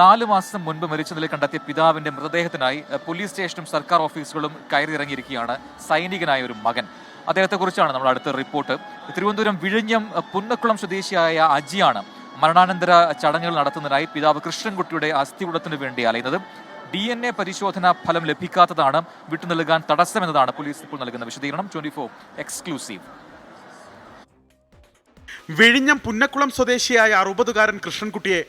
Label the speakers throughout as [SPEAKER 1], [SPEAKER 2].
[SPEAKER 1] നാല് മാസം മുൻപ് മരിച്ച നിലയിൽ കണ്ടെത്തിയ പിതാവിന്റെ മൃതദേഹത്തിനായി പോലീസ് സ്റ്റേഷനും സർക്കാർ ഓഫീസുകളും കയറിയിറങ്ങിയിരിക്കുകയാണ് സൈനികനായ ഒരു മകൻ. അദ്ദേഹത്തെക്കുറിച്ചാണ് നമ്മൾ അടുത്ത റിപ്പോർട്ട്. തിരുവനന്തപുരം വിഴിഞ്ഞം പുന്നക്കുളം സ്വദേശിയായ അജിയാണ് മരണാനന്തര ചടങ്ങുകൾ നടത്തുന്നതിനായി പിതാവ് കൃഷ്ണൻകുട്ടിയുടെ അസ്ഥികൂടത്തിന് വേണ്ടി അലയുന്നത്. ഡി എൻ എ പരിശോധന ഫലം ലഭിക്കാത്തതാണ് വിട്ടു നൽകാൻ തടസ്സമെന്നതാണ് പോലീസ് ഇപ്പോൾ നൽകുന്ന വിശദീകരണം. Twenty four exclusive.
[SPEAKER 2] വിഴിഞ്ഞം പുന്നക്കുളം സ്വദേശിയായ അറുപതുകാരൻ കൃഷ്ണൻകുട്ടിയെ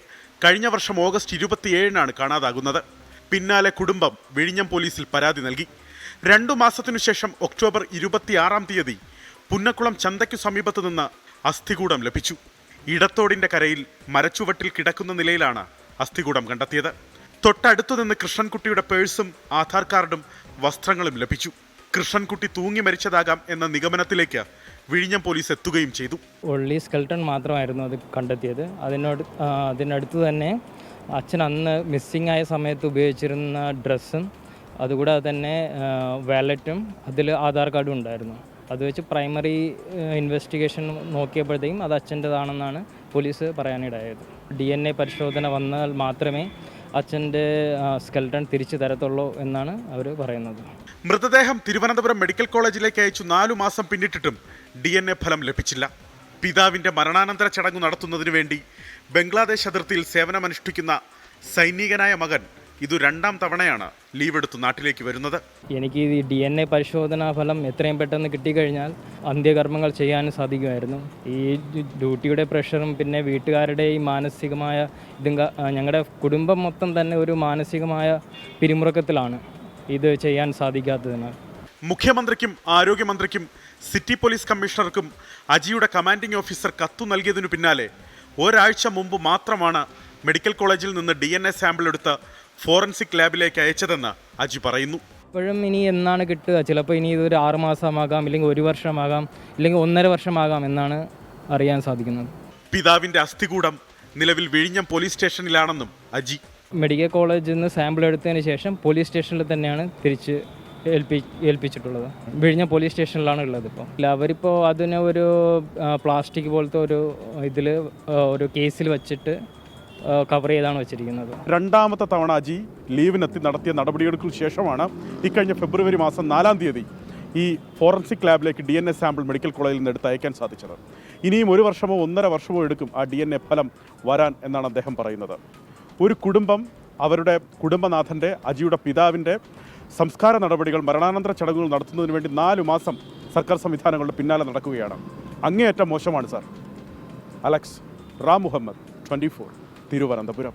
[SPEAKER 2] കഴിഞ്ഞ വർഷം ഓഗസ്റ്റ് ഇരുപത്തിയേഴിനാണ് കാണാതാകുന്നത്. പിന്നാലെ കുടുംബം വിഴിഞ്ഞം പോലീസിൽ പരാതി നൽകി. രണ്ടു മാസത്തിനു ശേഷം ഒക്ടോബർ ഇരുപത്തിയാറാം തീയതി പുന്നക്കുളം ചന്തയ്ക്കു സമീപത്ത് നിന്ന് അസ്ഥികൂടം ലഭിച്ചു. ഇടത്തോടിന്റെ കരയിൽ മരച്ചുവട്ടിൽ കിടക്കുന്ന നിലയിലാണ് അസ്ഥികൂടം കണ്ടെത്തിയത്. തൊട്ടടുത്തു നിന്ന് കൃഷ്ണൻകുട്ടിയുടെ പേഴ്സും ആധാർ കാർഡും വസ്ത്രങ്ങളും ലഭിച്ചു. കൃഷ്ണൻകുട്ടി തൂങ്ങി മരിച്ചതാകാം എന്ന നിഗമനത്തിലേക്ക് വിഴിഞ്ഞം പോലീസ് എത്തുകയും ചെയ്തു.
[SPEAKER 3] ഒള്ളി സ്കെൽട്ടൺ മാത്രമായിരുന്നു അത് കണ്ടെത്തിയത്. അതിനോട് അതിനടുത്ത് തന്നെ അച്ഛൻ അന്ന് മിസ്സിംഗ് ആയ സമയത്ത് ഉപയോഗിച്ചിരുന്ന ഡ്രസ്സും അതുകൂടാതെ തന്നെ വാലറ്റും അതിൽ ആധാർ കാർഡും ഉണ്ടായിരുന്നു. അത് വെച്ച് പ്രൈമറി ഇൻവെസ്റ്റിഗേഷൻ നോക്കിയപ്പോഴത്തേക്കും അത് അച്ഛന്റെതാണെന്നാണ് പോലീസ് പറയാനിടയായത്. ഡി എൻ എ പരിശോധന വന്നാൽ മാത്രമേ അച്ഛന്റെ സ്കെൽട്ടൺ തിരിച്ചു തരത്തുള്ളൂ എന്നാണ് അവർ പറയുന്നത്.
[SPEAKER 2] മൃതദേഹം തിരുവനന്തപുരം മെഡിക്കൽ കോളേജിലേക്ക് അയച്ചു നാലു മാസം പിന്നിട്ടിട്ടും ഡി എൻ എ ഫലം ലഭിച്ചില്ല. പിതാവിന്റെ മരണാനന്തര ചടങ്ങ് നടത്തുന്നതിനു വേണ്ടി ബംഗ്ലാദേശ് അതിർത്തിയിൽ സേവനമനുഷ്ഠിക്കുന്ന സൈനികനായ മകൻ ഇത് രണ്ടാം തവണയാണ് ലീവ് എടുത്ത് നാട്ടിലേക്ക് വരുന്നത്.
[SPEAKER 3] എനിക്ക് ഈ ഡി എൻ എ പരിശോധനാ ഫലം എത്രയും പെട്ടെന്ന് കിട്ടിക്കഴിഞ്ഞാൽ അന്ത്യകർമ്മങ്ങൾ ചെയ്യാനും സാധിക്കുമായിരുന്നു. ഈ ഡ്യൂട്ടിയുടെ പ്രഷറും പിന്നെ വീട്ടുകാരുടെ ഈ മാനസികമായ ഇതും ഞങ്ങളുടെ കുടുംബം മൊത്തം തന്നെ ഒരു മാനസികമായ പിരിമുറുക്കത്തിലാണ് ഇത് ചെയ്യാൻ സാധിക്കാത്തതിനാൽ.
[SPEAKER 2] മുഖ്യമന്ത്രിക്കും ആരോഗ്യമന്ത്രിക്കും സിറ്റി പോലീസ് കമ്മീഷണർക്കും അജിയുടെ കമാൻഡിംഗ് ഓഫീസർ കത്തു നൽകിയതിനു പിന്നാലെ ഒരാഴ്ച മുമ്പ് മാത്രമാണ് മെഡിക്കൽ കോളേജിൽ നിന്ന് ഡി എൻ എ സാമ്പിൾ എടുത്ത് ഫോറൻസിക് ലാബിലേക്ക് അയച്ചതെന്ന് അജി പറയുന്നു.
[SPEAKER 3] ഇപ്പോഴും ഇനി എന്നാണ് കിട്ടുക? ചിലപ്പോൾ ഇനി ഇതൊരു ആറ് മാസമാകാം ഇല്ലെങ്കിൽ ഒരു വർഷമാകാം ഇല്ലെങ്കിൽ ഒന്നര വർഷമാകാം എന്നാണ് അറിയാൻ സാധിക്കുന്നത്.
[SPEAKER 2] പിതാവിന്റെ അസ്ഥികൂടം നിലവിൽ വിഴിഞ്ഞം പോലീസ് സ്റ്റേഷനിലാണെന്നും അജി.
[SPEAKER 3] മെഡിക്കൽ കോളേജിൽ നിന്ന് സാമ്പിൾ എടുത്തതിന് ശേഷം പോലീസ് സ്റ്റേഷനിൽ തന്നെയാണ് തിരിച്ച് ഏൽപ്പി ഏൽപ്പിച്ചിട്ടുള്ളത്. വിഴിഞ്ഞ പോലീസ് സ്റ്റേഷനിലാണ് ഉള്ളത് ഇപ്പോൾ ഇല്ല അവരിപ്പോൾ അതിനെ ഒരു പ്ലാസ്റ്റിക് പോലത്തെ ഒരു ഇതിൽ ഒരു കേസിൽ വെച്ചിട്ട് കവർ ചെയ്താണ് വെച്ചിരിക്കുന്നത്.
[SPEAKER 2] രണ്ടാമത്തെ തവണ അജി ലീവിനെത്തി നടത്തിയ നടപടികൾക്ക് ശേഷമാണ് ഇക്കഴിഞ്ഞ ഫെബ്രുവരി മാസം നാലാം തീയതി ഈ forensic ലാബിലേക്ക് D N A sample medical കോളേജിൽ നിന്ന് എടുത്ത് അയക്കാൻ സാധിച്ചത്. ഇനിയും ഒരു വർഷമോ ഒന്നര വർഷമോ എടുക്കും ആ ഡി എൻ എ ഫലം വരാൻ എന്നാണ് അദ്ദേഹം പറയുന്നത്. ഒരു കുടുംബം അവരുടെ കുടുംബനാഥന്റെ അജിയുടെ പിതാവിന്റെ സംസ്കാര നടപടികൾ മരണാനന്തര ചടങ്ങുകൾ നടത്തുന്നതിന് വേണ്ടി നാല് മാസം സർക്കാർ സംവിധാനങ്ങളുടെ പിന്നാലെ നടക്കുകയാണ്. അങ്ങേയറ്റം മോശമാണ് sir. Alex Ram Muhammad twenty four Thiruvananthapuram.